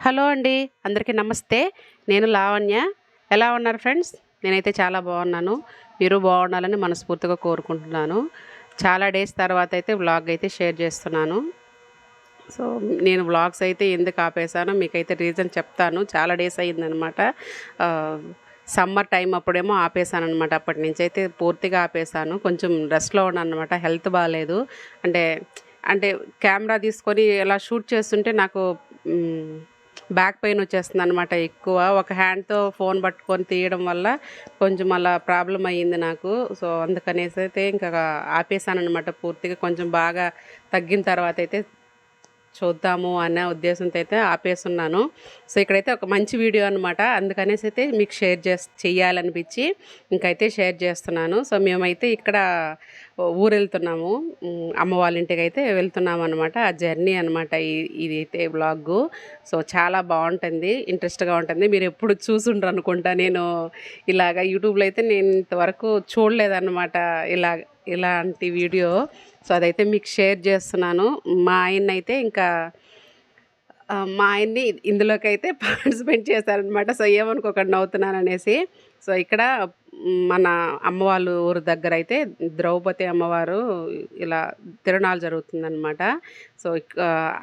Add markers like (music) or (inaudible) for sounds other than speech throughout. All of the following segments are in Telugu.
హలో అండి అందరికీ నమస్తే. నేను లావణ్య. ఎలా ఉన్నారు ఫ్రెండ్స్? నేనైతే చాలా బాగున్నాను. మీరు బాగుండాలని మనస్ఫూర్తిగా కోరుకుంటున్నాను. చాలా డేస్ తర్వాత అయితే వ్లాగ్ అయితే షేర్ చేస్తున్నాను. సో నేను వ్లాగ్స్ అయితే ఎందుకు ఆపేసానో మీకైతే రీజన్ చెప్తాను. చాలా డేస్ అయ్యిందనమాట. సమ్మర్ టైం అప్పుడేమో ఆపేసాను అనమాట అప్పటి నుంచి అయితే పూర్తిగా ఆపేసాను కొంచెం రెస్ట్లో ఉన్నాను అనమాట హెల్త్ బాగాలేదు అంటే అంటే కెమెరా తీసుకొని ఎలా షూట్ చేస్తుంటే నాకు బ్యాక్ పెయిన్ వచ్చేస్తుంది అనమాట ఎక్కువ. ఒక హ్యాండ్తో ఫోన్ పట్టుకొని తీయడం వల్ల కొంచెం అలా ప్రాబ్లం అయ్యింది నాకు. సో అందుకనేసి అయితే ఇంకా ఆపేసాను అనమాట పూర్తిగా. కొంచెం బాగా తగ్గిన తర్వాత అయితే చూద్దాము అనే ఉద్దేశంతో అయితే ఆపేస్తున్నాను సో ఇక్కడైతే ఒక మంచి వీడియో అనమాట అందుకనేసి అయితే మీకు షేర్ చేస్ చెయ్యాలనిపించి ఇంకైతే షేర్ చేస్తున్నాను. సో మేమైతే ఇక్కడ ఊరు వెళ్తున్నాము అమ్మ వాళ్ళ ఇంటికి అయితే వెళ్తున్నాము అనమాట ఆ జర్నీ అనమాట ఇది అయితే బ్లాగ్ సో చాలా బాగుంటుంది. ఇంట్రెస్ట్గా ఉంటుంది. మీరు ఎప్పుడు చూసుండ్రు అనుకుంటా నేను ఇలాగ యూట్యూబ్లో అయితే నేను ఇంతవరకు చూడలేదన్నమాట. ఇలా ఇలాంటి వీడియో. సో అదైతే మీకు షేర్ చేస్తున్నాను. మా ఆయన అయితే ఇంకా మా ఆయన్ని ఇందులోకి అయితే (laughs) పార్టిసిపేట్ చేశారనమాట సో ఏమనుకోకుండా నవ్వుతున్నాను అనేసి సో ఇక్కడ మన అమ్మవాళ్ళు ఊరి ఊరు దగ్గర అయితే ద్రౌపది అమ్మవారు ఇలా తిరునాళ్ళు జరుగుతుందనమాట సో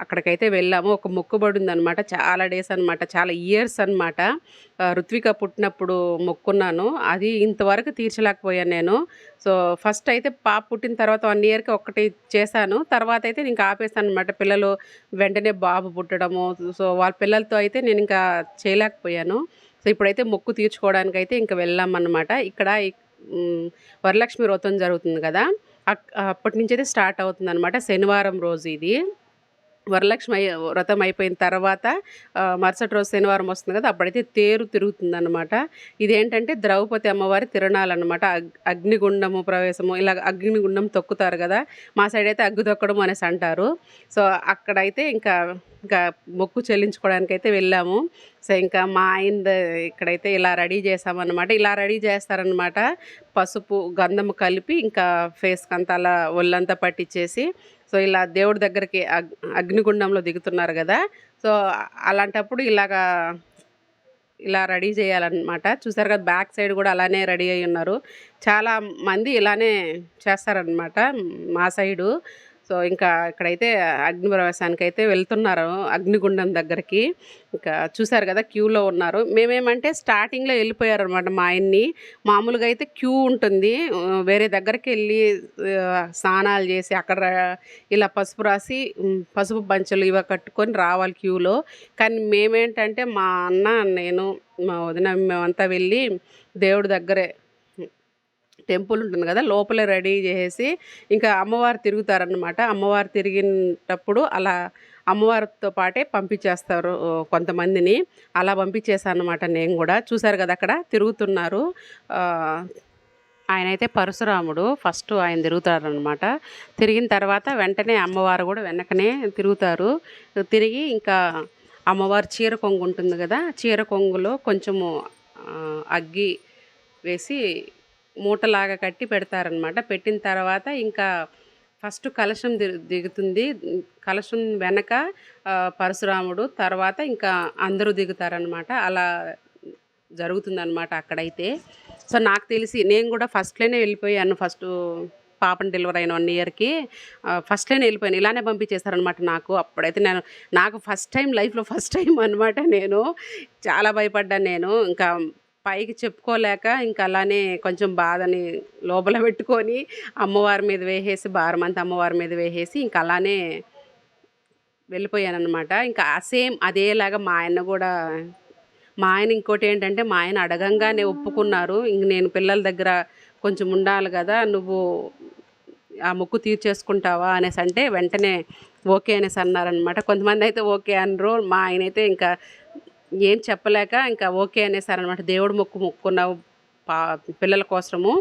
అక్కడికైతే వెళ్ళాము. ఒక మొక్కుబడి ఉందనమాట చాలా డేస్ అనమాట చాలా ఇయర్స్ అనమాట ఋత్విక పుట్టినప్పుడు మొక్కున్నాను. అది ఇంతవరకు తీర్చలేకపోయాను నేను. సో ఫస్ట్ అయితే పాప పుట్టిన తర్వాత వన్ ఇయర్కి ఒక్కటి చేశాను. తర్వాత అయితే ఇంకా ఆపేసాను అనమాట పిల్లలు వెంటనే బాబు పుట్టడము. సో వాళ్ళ పిల్లలతో అయితే నేను ఇంకా చేయలేకపోయాను. సో ఇప్పుడైతే మొక్కు తీర్చుకోవడానికి అయితే ఇంకా వెళ్ళామన్నమాట. ఇక్కడ వరలక్ష్మి వ్రతం జరుగుతుంది కదా అప్పటి నుంచి అయితే స్టార్ట్ అవుతుంది అనమాట శనివారం రోజు ఇది. వరలక్ష్మి వ్రతం అయిపోయిన తర్వాత మరుసటి రోజు శనివారం వస్తుంది కదా అప్పుడైతే తేరు తిరుగుతుందన్నమాట. ఇదేంటంటే ద్రౌపది అమ్మవారి తిరణాలన్నమాట. అగ్నిగుండము ప్రవేశము ఇలా అగ్నిగుండం తొక్కుతారు కదా మా సైడ్ అయితే అగ్గు తొక్కడం అనేసి అంటారు. సో అక్కడైతే ఇంకా ఇంకా మొక్కు చెల్లించుకోవడానికి అయితే వెళ్ళాము. సో ఇంకా మా ఆయన ఇక్కడైతే ఇలా రెడీ చేసామన్నమాట ఇలా రెడీ చేస్తారనమాట పసుపు గంధము కలిపి ఇంకా ఫేస్కి అంతా అలా ఒళ్ళంతా పట్టించేసి సో ఇలా దేవుడి దగ్గరికి అగ్ అగ్నిగుండంలో దిగుతున్నారు కదా. సో అలాంటప్పుడు ఇలాగా ఇలా రెడీ చేయాలన్నమాట. చూసారు కదా బ్యాక్ సైడ్ కూడా అలానే రెడీ అయి ఉన్నారు. చాలా మంది ఇలానే చేస్తారనమాట మా సైడు. సో ఇంకా ఇక్కడైతే అగ్ని ప్రవేశానికి అయితే వెళ్తున్నారు అగ్నిగుండం దగ్గరికి. ఇంకా చూసారు కదా క్యూలో ఉన్నారు. మేమేమంటే స్టార్టింగ్లో వెళ్ళిపోయారు అనమాట మా ఆయన్ని. మామూలుగా అయితే క్యూ ఉంటుంది. వేరే దగ్గరికి వెళ్ళి స్నానాలు చేసి అక్కడ ఇలా పసుపు రాసి పసుపు బంచెలు ఇవి కట్టుకొని రావాలి క్యూలో. కానీ మేమేంటంటే మా అన్న నేను మా వదిన మేమంతా వెళ్ళి దేవుడి దగ్గరే టెంపుల్ ఉంటుంది కదా లోపలే రెడీ చేసేసి ఇంకా అమ్మవారు తిరుగుతారనమాట అమ్మవారు తిరిగినప్పుడు అలా అమ్మవారితో పాటే పంపించేస్తారు కొంతమందిని. అలా పంపించేసాను అనమాట నేను కూడా. చూశారు కదా అక్కడ తిరుగుతున్నారు. ఆయన అయితే పరశురాముడు ఫస్ట్ ఆయన తిరుగుతారనమాట తిరిగిన తర్వాత వెంటనే అమ్మవారు కూడా వెనకనే తిరుగుతారు. తిరిగి ఇంకా అమ్మవారు చీర కొంగు ఉంటుంది కదా చీర కొంగులో కొంచెము అగ్గి వేసి మూటలాగా కట్టి పెడతారనమాట పెట్టిన తర్వాత ఇంకా ఫస్ట్ కలశం దిగు దిగుతుంది. కలశం వెనక పరశురాముడు తర్వాత ఇంకా అందరూ దిగుతారనమాట అలా జరుగుతుందనమాట అక్కడైతే. సో నాకు తెలిసి నేను కూడా ఫస్ట్లోనే వెళ్ళిపోయాను. ఫస్ట్ పాపని డెలివరీ అయిన వన్ ఇయర్కి. ఫస్ట్లోనే వెళ్ళిపోయాను. ఇలానే పంపించేశారనమాట నాకు. అప్పుడైతే నేను నాకు ఫస్ట్ టైం లైఫ్లో ఫస్ట్ టైం అనమాట నేను. చాలా భయపడ్డాను నేను. ఇంకా పైకి చెప్పుకోలేక ఇంకా అలానే కొంచెం బాధని లోపల పెట్టుకొని అమ్మవారి మీద వేసేసి భారమంతా అమ్మవారి మీద వేసేసి ఇంకా అలానే వెళ్ళిపోయాను అనమాట ఇంకా సేమ్ అదేలాగా మా ఆయన కూడా మా ఆయన ఇంకోటి ఏంటంటే మా ఆయన అడగంగానే ఒప్పుకున్నారు. ఇంక నేను పిల్లల దగ్గర కొంచెం ఉండాలి కదా నువ్వు ఆ మొక్కు తీర్చేసుకుంటావా అనేసి అంటే వెంటనే ఓకే అనేసి అన్నారనమాట కొంతమంది అయితే ఓకే అనరు మా ఆయన అయితే ఇంకా ఏం చెప్పలేక ఇంకా ఓకే అనేసారనమాట దేవుడు మొక్కు మొక్కున్నావు పా పిల్లల కోసము.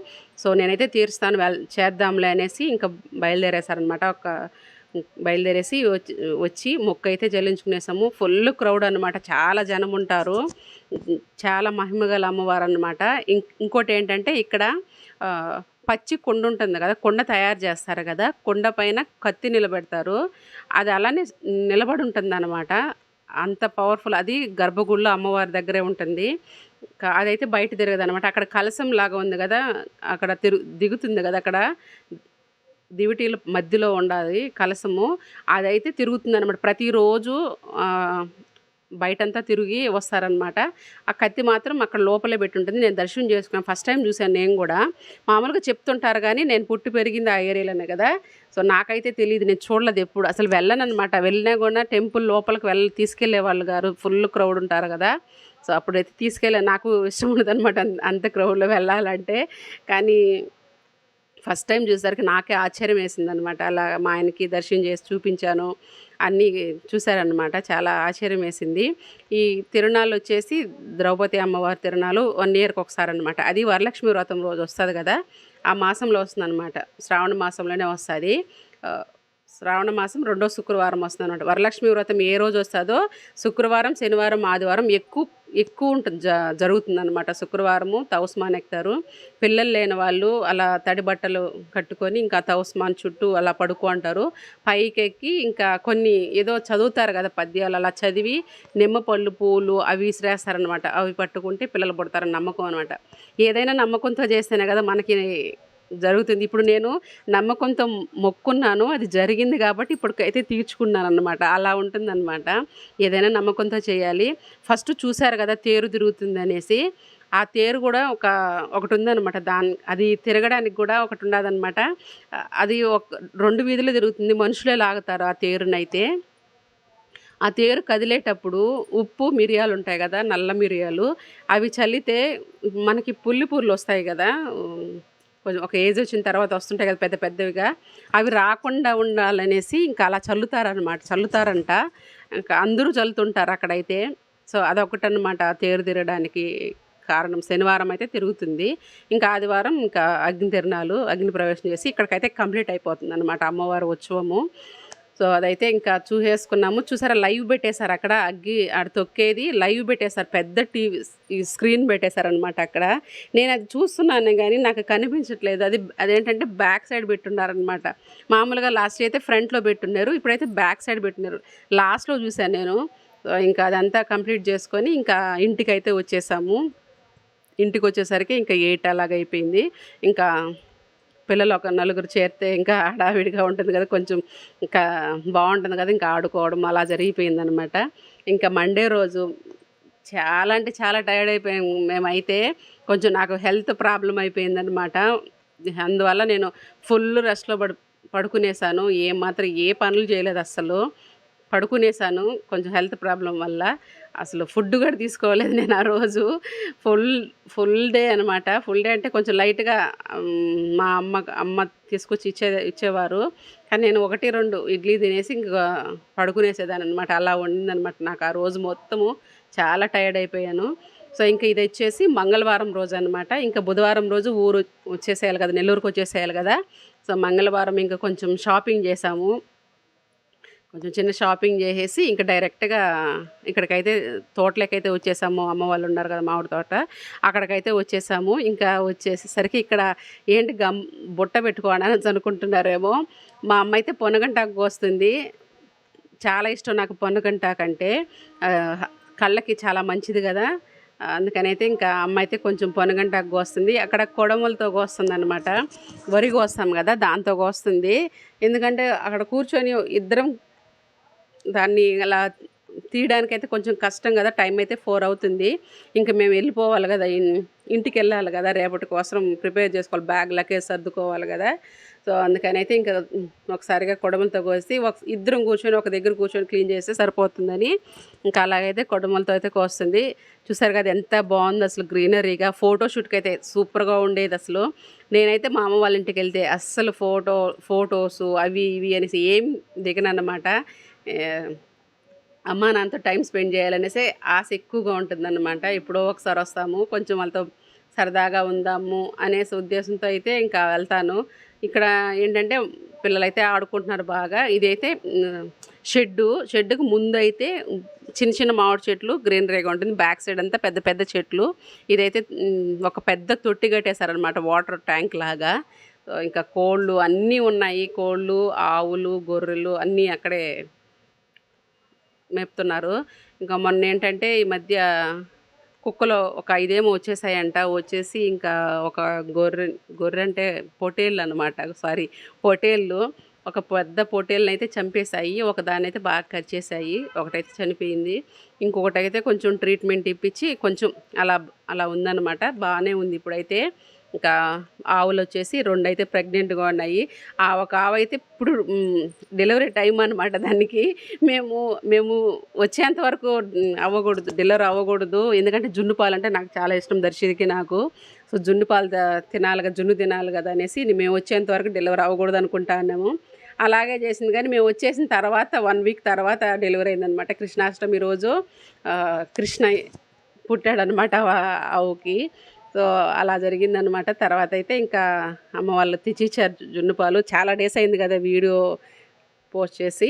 సో నేనైతే తీరుస్తాను వెల్ చేద్దాంలే అనేసి ఇంకా బయలుదేరేశారనమాట ఒక బయలుదేరేసి వచ్చి వచ్చి మొక్క అయితే చెల్లించుకునేసాము. ఫుల్ క్రౌడ్ అనమాట చాలా జనం ఉంటారు. చాలా మహిమగల అమ్మవారు అనమాట ఇంకోటి ఏంటంటే ఇక్కడ పచ్చి కొండ ఉంటుంది కదా కొండ తయారు చేస్తారు కదా కొండ పైన కత్తి నిలబెడతారు. అది అలానే నిలబడి ఉంటుంది అనమాట అంత పవర్ఫుల్. అది గర్భగుడిలో అమ్మవారి దగ్గరే ఉంటుంది. అదైతే బయట తిరగదు అనమాట అక్కడ కలసం లాగా ఉంది కదా అక్కడ తిరు దిగుతుంది కదా అక్కడ. దివిటీల మధ్యలో ఉండాలి కలసము అదైతే తిరుగుతుంది అనమాట ప్రతిరోజు బయటంతా తిరిగి వస్తారనమాట ఆ కత్తి మాత్రం అక్కడ లోపలే పెట్టి ఉంటుంది నేను దర్శనం చేసుకున్నాను. ఫస్ట్ టైం చూశాను నేను కూడా. మామూలుగా చెప్తుంటారు కానీ నేను పుట్టి పెరిగింది ఆ ఏరియాలోనే కదా. సో నాకైతే తెలియదు నేను చూడలేదు ఎప్పుడు. అసలు వెళ్ళను అనమాట వెళ్ళినా కూడా టెంపుల్ లోపలికి వెళ్ళ తీసుకెళ్ళే వాళ్ళు గారు ఫుల్ క్రౌడ్ ఉంటారు కదా. సో అప్పుడైతే తీసుకెళ్ళా నాకు ఇష్టం ఉండదు అనమాట అంత క్రౌడ్లో వెళ్ళాలంటే. కానీ ఫస్ట్ టైం చూసేసరికి నాకే ఆశ్చర్యం వేసింది అనమాట అలా మా ఆయనకి దర్శనం చేసి చూపించాను. అన్నీ చూశారనమాట చాలా ఆశ్చర్యం వేసింది. ఈ తిరునాళ్ళు వచ్చేసి ద్రౌపది అమ్మవారి తిరునాళ్ళు వన్ ఇయర్కి ఒకసారి అనమాట అది వరలక్ష్మి వ్రతం రోజు వస్తుంది కదా? ఆ మాసంలో వస్తుంది అనమాట శ్రావణ మాసంలోనే వస్తుంది. శ్రావణ మాసం రెండో శుక్రవారం వస్తుంది అనమాట వరలక్ష్మి వ్రతం ఏ రోజు వస్తుందో శుక్రవారం శనివారం ఆదివారం ఎక్కువ ఎక్కువ ఉంటుంది జ జరుగుతుంది అనమాట శుక్రవారము తౌస్మాన్ ఎక్కుతారు పిల్లలు లేని వాళ్ళు అలా తడి బట్టలు కట్టుకొని ఇంకా తౌస్మాన్ చుట్టూ అలా పడుకో అంటారు. పైకి ఎక్కి ఇంకా కొన్ని ఏదో చదువుతారు కదా పద్యాలు అలా చదివి నిమ్మ పళ్ళు పూలు అవి విసిరేస్తారనమాట అవి పట్టుకుంటే పిల్లలు పుడతారని నమ్మకం అనమాట ఏదైనా నమ్మకంతో చేస్తేనే కదా మనకి జరుగుతుంది. ఇప్పుడు నేను నమ్మకంతో మొక్కున్నాను అది జరిగింది కాబట్టి ఇప్పటికైతే తీర్చుకున్నాను అనమాట అలా ఉంటుందన్నమాట. ఏదైనా నమ్మకంతో చేయాలి. ఫస్ట్ చూశారు కదా తేరు తిరుగుతుంది అనేసి. ఆ తేరు కూడా ఒక ఒకటి ఉందన్నమాట దాని అది తిరగడానికి కూడా ఒకటి ఉండదన్నమాట అది ఒక రెండు వీధులు తిరుగుతుంది. మనుషులే లాగుతారు ఆ తేరునైతే. ఆ తేరు కదిలేటప్పుడు ఉప్పు మిరియాలు ఉంటాయి కదా నల్ల మిరియాలు. అవి చల్లితే మనకి పుల్లి పూర్లు వస్తాయి కదా. కొంచెం ఒక ఏజ్ వచ్చిన తర్వాత వస్తుంటాయి కదా పెద్ద పెద్దవిగా అవి రాకుండా ఉండాలనేసి ఇంకా అలా చల్లుతారనమాట చల్లుతారంట. ఇంకా అందరూ చల్లుతుంటారు అక్కడైతే. సో అదొకటి అనమాట తేరు తిరగడానికి కారణం. శనివారం అయితే తిరుగుతుంది. ఇంకా ఆదివారం ఇంకా అగ్ని తిరణాలు అగ్ని ప్రవేశం చేసి ఇక్కడికైతే కంప్లీట్ అయిపోతుంది అనమాట అమ్మవారి ఉత్సవము. సో అదైతే ఇంకా చూసేసుకున్నాము. చూసారా లైవ్ పెట్టేశారు అక్కడ. అగ్గి ఆడ తొక్కేది లైవ్ పెట్టేశారు. పెద్ద టీవీ ఈ స్క్రీన్ పెట్టేశారనమాట అక్కడ. నేను అది చూస్తున్నాను కానీ నాకు కనిపించట్లేదు. అది అదేంటంటే బ్యాక్ సైడ్ పెట్టున్నారనమాట మామూలుగా లాస్ట్ అయితే ఫ్రంట్లో పెట్టున్నారు. ఇప్పుడైతే బ్యాక్ సైడ్ పెట్టున్నారు. లాస్ట్లో చూశాను నేను. ఇంకా అదంతా కంప్లీట్ చేసుకొని ఇంకా ఇంటికి అయితే వచ్చేసాము. ఇంటికి వచ్చేసరికి ఇంకా ఎయిట్ అలాగైపోయింది. అయిపోయింది ఇంకా పిల్లలు ఒక నలుగురు చేరితే ఇంకా హడావిడిగా ఉంటుంది కదా కొంచెం ఇంకా బాగుంటుంది కదా ఇంకా ఆడుకోవడం అలా జరిగిపోయిందనమాట ఇంకా మండే రోజు చాలా అంటే చాలా టైర్డ్ అయిపోయాం మేమైతే. కొంచెం నాకు హెల్త్ ప్రాబ్లం అయిపోయిందనమాట అందువల్ల నేను ఫుల్ రెస్ట్లో పడు పడుకునేసాను. ఏమాత్రం ఏ పనులు చేయలేదు అస్సలు. పడుకునేసాను. కొంచెం హెల్త్ ప్రాబ్లం వల్ల అసలు ఫుడ్ కూడా తీసుకోలేదు నేను ఆ రోజు. ఫుల్ ఫుల్ డే అనమాట ఫుల్ డే అంటే కొంచెం లైట్గా మా అమ్మ అమ్మ తీసుకొచ్చి ఇచ్చే ఇచ్చేవారు. కానీ నేను ఒకటి రెండు ఇడ్లీ తినేసి ఇంకా పడుకునేసేదాన్ని అనమాట అలా వండిందనమాట నాకు ఆ రోజు మొత్తము. చాలా టైర్డ్ అయిపోయాను. సో ఇంకా ఇది వచ్చేసి మంగళవారం రోజు అనమాట ఇంకా బుధవారం రోజు ఊరు వచ్చేసేయాలి కదా నెల్లూరుకు వచ్చేసేయాలి కదా. సో మంగళవారం ఇంకా కొంచెం షాపింగ్ చేసాము. కొంచెం చిన్న షాపింగ్ చేసేసి ఇంకా డైరెక్ట్గా ఇక్కడికైతే తోటలకైతే వచ్చేసాము. అమ్మ వాళ్ళు ఉన్నారు కదా మామిడి తోట. అక్కడికైతే వచ్చేసాము. ఇంకా వచ్చేసేసరికి ఇక్కడ ఏంటి గమ్ బుట్ట పెట్టుకోవాలని అనుకుంటున్నారేమో. మా అమ్మ అయితే పొనగంటాకు కోస్తుంది. చాలా ఇష్టం నాకు పొనగంటాకు అంటే. కళ్ళకి చాలా మంచిది కదా. అందుకని అయితే ఇంకా అమ్మ అయితే కొంచెం పొనగంటాకు కోస్తుంది. అక్కడ కొడమలతో కోస్తుంది అనమాట వరి కోస్తాం కదా దాంతో కోస్తుంది. ఎందుకంటే అక్కడ కూర్చొని ఇద్దరం దాన్ని అలా తీయడానికైతే కొంచెం కష్టం కదా టైం అయితే ఫోర్ అవుతుంది. ఇంకా మేము వెళ్ళిపోవాలి కదా ఇంటికి వెళ్ళాలి కదా రేపటి కోసం ప్రిపేర్ చేసుకోవాలి బ్యాగ్ లకేజ్ సర్దుకోవాలి కదా. సో అందుకని అయితే ఇంకా ఒకసారిగా కొడమలతో కోసి ఒక ఇద్దరం కూర్చొని ఒక దగ్గర కూర్చొని క్లీన్ చేస్తే సరిపోతుందని ఇంకా అలాగైతే కొడమలతో అయితే కోస్తుంది. చూసారు కదా ఎంత బాగుంది అసలు గ్రీనరీగా. ఫోటోషూట్కి అయితే సూపర్గా ఉండేది అసలు. నేనైతే మా అమ్మ వాళ్ళ ఇంటికి వెళ్తే అస్సలు ఫోటో ఫొటోస్ అవి ఇవి అనేసి ఏం దిగనన్నమాట. అమ్మ నాన్నతో టైం స్పెండ్ చేయాలనేసి ఆశ ఎక్కువగా ఉంటుందన్నమాట. ఎప్పుడో ఒకసారి వస్తాము కొంచెం వాళ్ళతో సరదాగా ఉందాము అనేసి ఉద్దేశంతో అయితే ఇంకా వెళ్తాను. ఇక్కడ ఏంటంటే పిల్లలైతే ఆడుకుంటున్నారు బాగా. ఇదైతే షెడ్డు. షెడ్డుకు ముందు అయితే చిన్న చిన్న మామిడి చెట్లు గ్రీనరీగా ఉంటుంది. బ్యాక్ సైడ్ అంతా పెద్ద పెద్ద చెట్లు. ఇదైతే ఒక పెద్ద తొట్టి కట్టేశారనమాట వాటర్ ట్యాంక్ లాగా. ఇంకా కోళ్ళు అన్నీ ఉన్నాయి. కోళ్ళు ఆవులు గొర్రెలు అన్నీ అక్కడే మేపుతున్నారు. ఇంకా మొన్న ఏంటంటే ఈ మధ్య కుక్కలో ఒక ఐదేమో వచ్చేసాయంట. వచ్చేసి ఇంకా ఒక గొర్రె గొర్రె అంటే పొటేళ్ళు అనమాట సారీ పొటేళ్ళు. ఒక పెద్ద పొటేళ్ళని అయితే చంపేశాయి. ఒక దాన్ని అయితే బాగా కరిచేసాయి ఒకటైతే చనిపోయింది. ఇంకొకటి అయితే కొంచెం ట్రీట్మెంట్ ఇప్పించి కొంచెం అలా అలా ఉందన్నమాట. బాగానే ఉంది ఇప్పుడైతే. ఇంకా ఆవులు వచ్చేసి రెండు అయితే ప్రెగ్నెంట్గా ఉన్నాయి. ఆ ఒక ఆవు అయితే ఇప్పుడు డెలివరీ టైం అనమాట దానికి. మేము మేము వచ్చేంత వరకు అవ్వకూడదు డెలివరీ అవ్వకూడదు. ఎందుకంటే జున్ను పాలు అంటే నాకు చాలా ఇష్టం దర్శికి నాకు. సో జున్ను పాలు తినాలి కదా జున్ను తినాలి కదా అనేసి మేము వచ్చేంత వరకు డెలివరీ అవ్వకూడదు అనుకుంటున్నాము అలాగే చేసింది కానీ మేము వచ్చేసిన తర్వాత వన్ వీక్ తర్వాత డెలివరీ అయిందనమాట కృష్ణాష్టమి రోజు. కృష్ణ పుట్టాడనమాట ఆవుకి. సో అలా జరిగిందనమాట తర్వాత అయితే ఇంకా అమ్మ వాళ్ళు తెచ్చిచ్చారు జున్ను పాలు చాలా డేస్ అయింది కదా వీడియో పోస్ట్ చేసి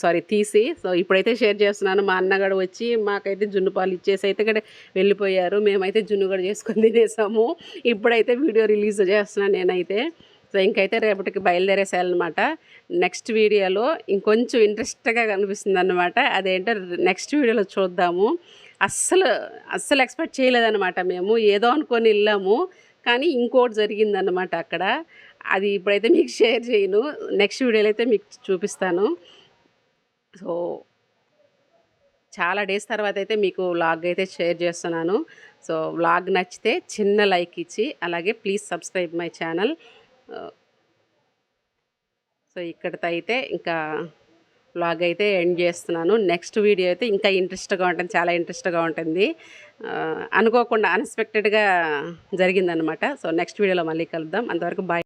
సారీ తీసి. సో ఇప్పుడైతే షేర్ చేస్తున్నాను. మా అన్నగాడు వచ్చి మాకైతే జున్ను పాలు ఇచ్చేసి అయితే ఇక్కడ వెళ్ళిపోయారు. మేమైతే జున్ను కూడా చేసుకొని తినేసాము. ఇప్పుడైతే వీడియో రిలీజ్ చేస్తున్నాను నేనైతే. సో ఇంకైతే రేపటికి బయలుదేరేసేయాలన్నమాట. నెక్స్ట్ వీడియోలో ఇంకొంచెం ఇంట్రెస్ట్గా కనిపిస్తుంది అనమాట అదేంటో నెక్స్ట్ వీడియోలో చూద్దాము. అస్సలు అస్సలు ఎక్స్పెక్ట్ చేయలేదన్నమాట మేము. ఏదో అనుకొని వెళ్ళాము. కానీ ఇంకోటి జరిగిందన్నమాట అక్కడ. అది ఇప్పుడైతే మీకు షేర్ చేయను. నెక్స్ట్ వీడియోలో అయితే మీకు చూపిస్తాను. సో చాలా డేస్ తర్వాత అయితే మీకు వ్లాగ్ అయితే షేర్ చేస్తున్నాను. సో వ్లాగ్ నచ్చితే చిన్న లైక్ ఇచ్చి అలాగే please subscribe my channel. So ఇక్కడితో అయితే ఇంకా బ్లాగ్ అయితే ఎండ్ చేస్తున్నాను. నెక్స్ట్ వీడియో అయితే ఇంకా ఇంట్రెస్ట్గా ఉంటుంది చాలా ఇంట్రెస్ట్గా ఉంటుంది. అనుకోకుండా అన్ఎక్స్పెక్టెడ్గా జరిగిందనమాట సో నెక్స్ట్ వీడియోలో మళ్ళీ కలుద్దాం. అంతవరకు బాయ్